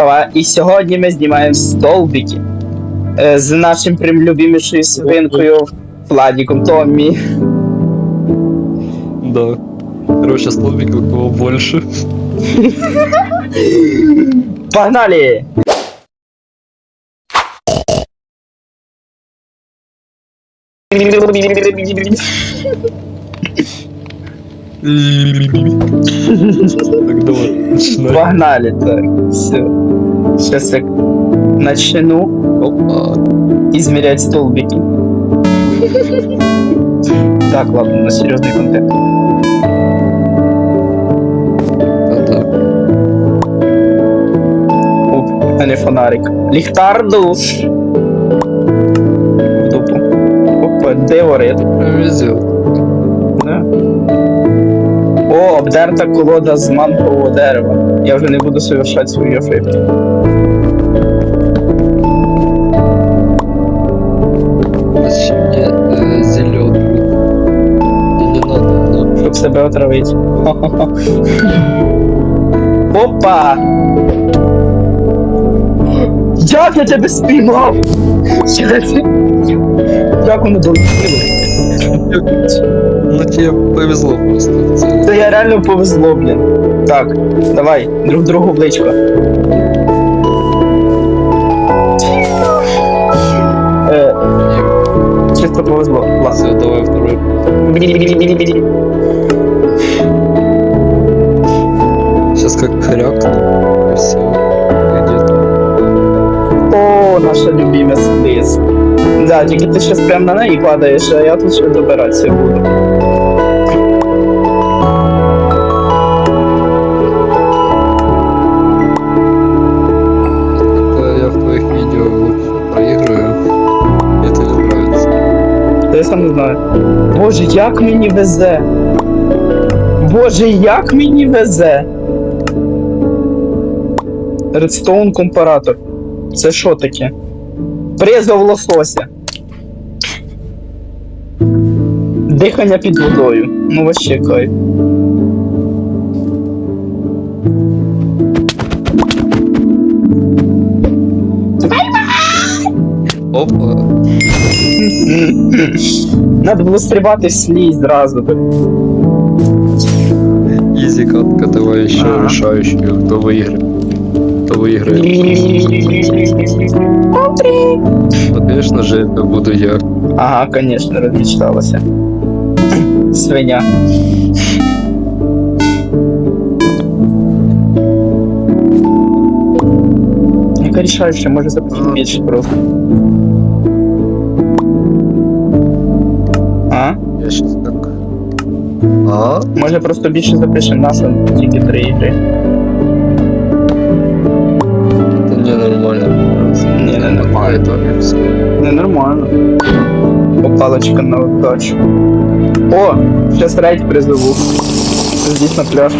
Ова, І сьогодні ми знімаємо столбики е, з нашим прямолюбімішою свинкою Владіком Томмі. Да. Короче, столбик у кого больше. Погнали! Так, давай, начинай. Погнали, так. Все. Сейчас я начну Опа. измерять столбики. Так, ладно, на серьезный контент. Да-да. Оп, а не фонарик. Ліхтар душ. В дупу. Опа, деорит. Везет. О, обдерта колода з мангового дерева. Я вже не буду совершати свої ошибки. Щоб себе отравити. Опа! Як я тебе спіймав? Як- Як воно долетіло? Ну тебе повезло просто. Це- Це я реально повезло, блін. Так, давай, друг другу в личко. Е, чисто повезло. Ладно. Все, давай второй. Сейчас как хрякну. И все. О, наша любима слиз. Да, тільки ти щас прям на неї падаєш, а я тут ще добиратися буду. Та я сам не знаю. Боже, як мені везе. Боже, як мені везе. Редстоун компаратор. Це що таке? Призов лосося. Дихання під водою. Ну вообще кайф. Надо було стрибати в слізь зразу. би. Изи катка, давай еще Ага. решающую, кто выиграет. Кто выиграет. Ну, конечно же, это буду я. Ага, конечно, розмічталася. Свиня. Яка рішаюча, може запитати більше просто. А? Я сейчас так. А? Може просто більше запишемо нас, а тільки три ігри. Это не нормально. Не, не нормально. Это все. Ненормально. Попалочка на удачу. О, сейчас рейд призову. Здесь на пляжке.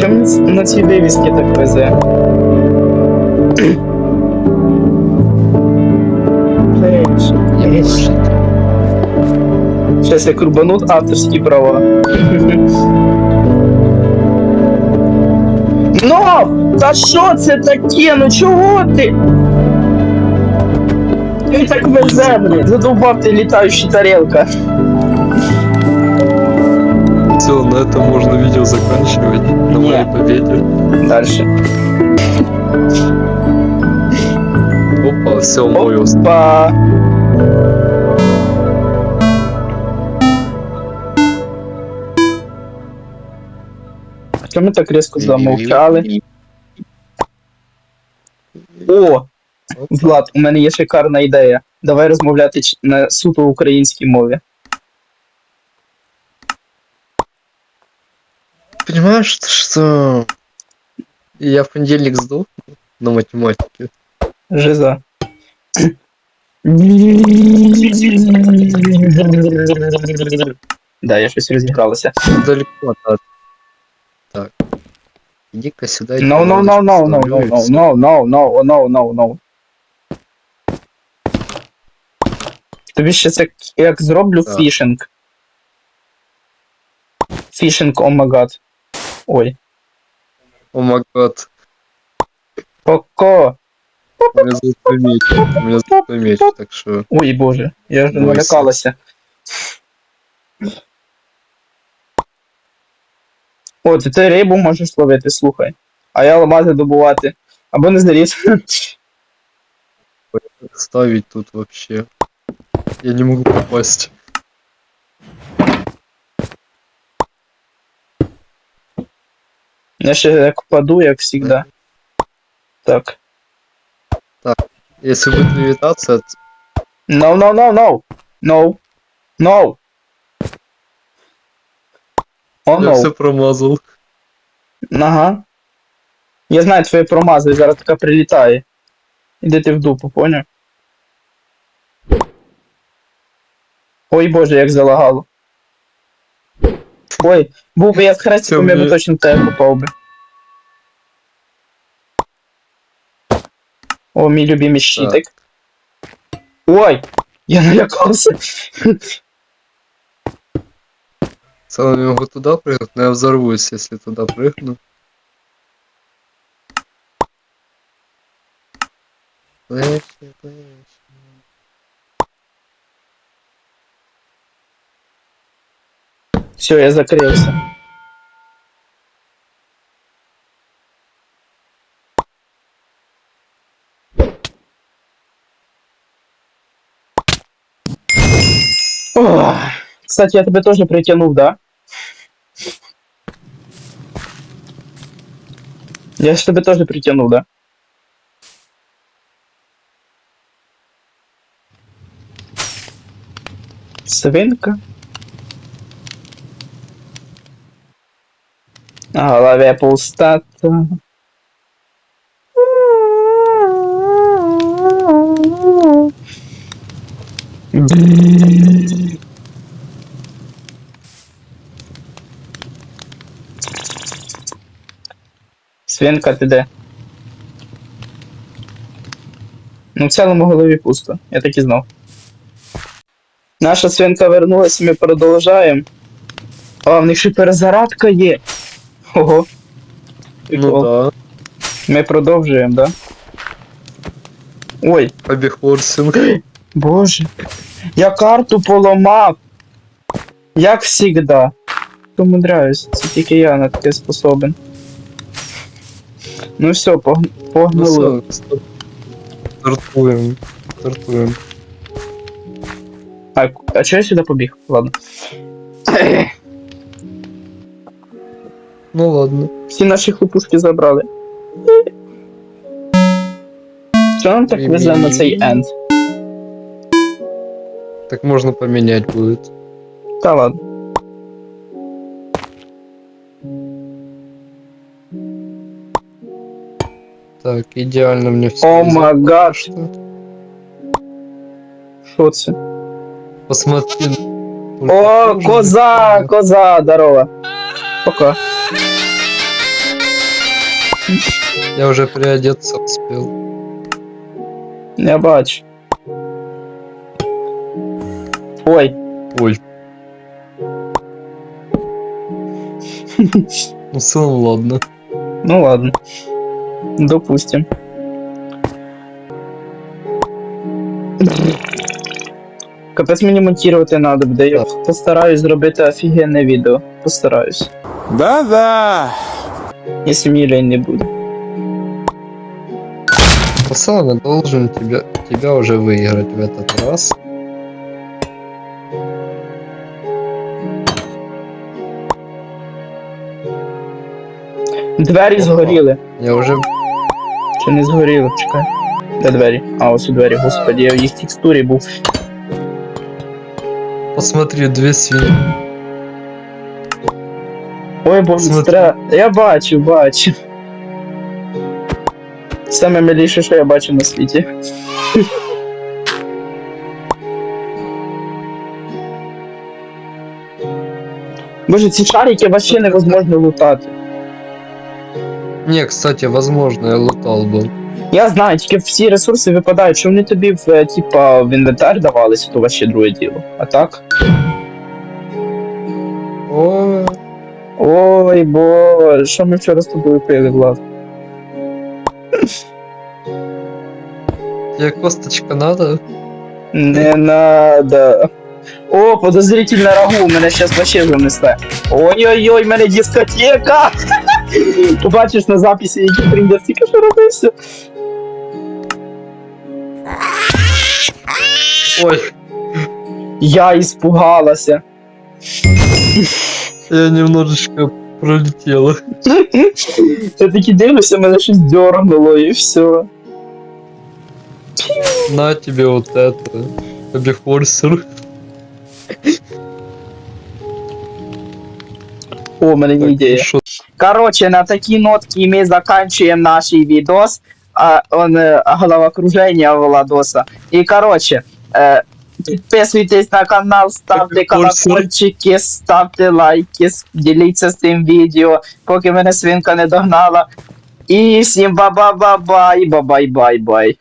Чому на цій вивісці так везе? Сейчас я крубанут авторські права. Ну! Та що це таке? Ну чого ти? Ти так везе, блін. Задовбав ти літаюча тарелка. Все, на этом можно видео заканчивать. На моей Нет. победе. Дальше. Опа, все, мой остров. Опа. Чому так різко замовчали? О! Влад, у мене є шикарна ідея. Давай розмовляти на суто українській мові. Понимаешь, что я в понедельник сдохну на математике? Жиза. Да, я щось розігралася. Далеко от... Иди-ка сюда. No, no, no, no, no, no, no, no, no, no, no, no. Тобі ще це як зроблю Так. фішинг. Фішинг, о май гад. Ой. О май гад. Коко. У меня золотой меч. У меня золотой меч, так что... Ой, боже, я ж Бойся. налякалася. О, ти ти рибу можеш ловити, слухай. А я алмази добувати. Або не заріз. ставить тут вообще. Я не могу попасть. Я ще як впаду, як завжди. Так. Если будет левитация, No, no, no, no. No. No. О, я все промазал. Ага. Я знаю твої промази, зараз така прилітає. Іди ти в дупу, поняв? Ой боже, як залагало. Ой, був би я з хрестиком, я би точно тебе попав би. О, мій любимий щитик. Ой! Я налякався. Целом я могу туда прыгнуть, но я взорвусь, если туда прыгну. Флеши, флеши. Все, я закрився. Ох. Кстати, я тебе тоже притянув, да? Я ж тебе тоже притянув, да? Свинка. На голове пустота. Свинка, ти де? Ну, в цілому голові пусто, я так і знав. Наша свинка вернулась, ми продовжаємо. А, в них ще перезарядка є. Ого. Ну да, Ми продовжуємо, да? Ой, обихорсинг. боже. Я карту поламав. Як завжди. Умудряюсь, це тільки я на таке способен. Ну все, пог... Ну погнали. все, стоп. Стартуем. Стартуем. А, а чого я сюди побіг? Ладно. Ну ладно. Всі наші хлопушки забрали. Що нам так везе на цей енд? Так можно поменять будет. Та ладно. Так, идеально мне все. О май гад, що це? Посмотри. О, коза, коза, здорово. Пока. Я уже приодеться успел. Я бачу. Ой. Ой. Ну, целом, ладно. Ну ладно. Допустим. Капець мені монтувати надо буде. Я постараюсь зробити офігенне відео. Постараюсь. Да-да. Якщо мені лень не буде. Пацан, я должен тебя, тебя уже выиграть в этот раз. Двері згоріли. Я уже... Чи не згоріли? Чекай. Де двері? А, ось у двері, господі, я в їх текстурі був. Посмотри, две свиньи. Ой, боже, стра... Я бачу, бачу. Саме миліше, що я бачу на світі. Боже, ці шарики вообще невозможно лутати. Не, кстати, возможно, я лутал был. Я знаю, тільки всі ресурси випадають, що вони тобі в, е, типа, в інвентар давалися, то вообще друге діло. А так? О, Ой, бо що ми вчора з тобою пили, Влад? Тебе косточка надо? Не надо. О, подозрительне рагу, мене щас вообще занесе. Ой-ой-ой, мене дискотека! Побачиш на записі, який трендер тільки що робився. Ой, Я испугалася. я немножечко пролетела. Я таки дивлюся, мене щось дернуло і все. На тебе вот это. Обихорсер. О, у мене є ідея. Короче, на такій нотці ми заканчиваем наш видос. А, он, э, головокружение Владоса. И, короче, э, підписуйтесь на канал, ставте колокольчики, ставте лайки, діліться з цим відео, поки мене свинка не догнала. І всім ба-ба-ба-бай, ба-бай-бай-бай.